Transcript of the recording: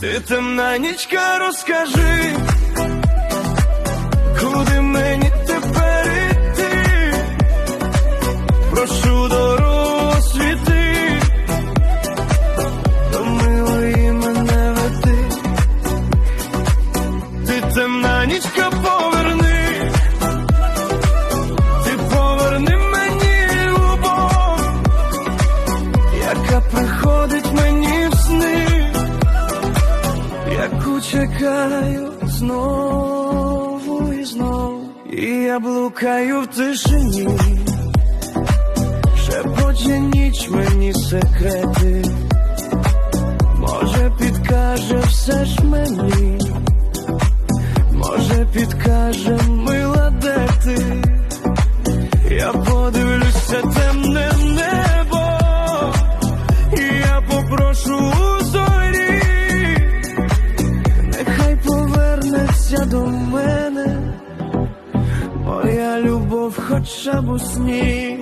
Ти темна нічка, розкажи, куди мені тепер іти? Прошу дорогу світи, до милої мене веди. Ти темна нічка, поверни, яку чекаю знову і знову, і я блукаю в тишині, шепоче ніч мені секрети, може підкаже все ж мені, може підкаже мила, де ти, я подивлюся темне моя любов хоча б у сні.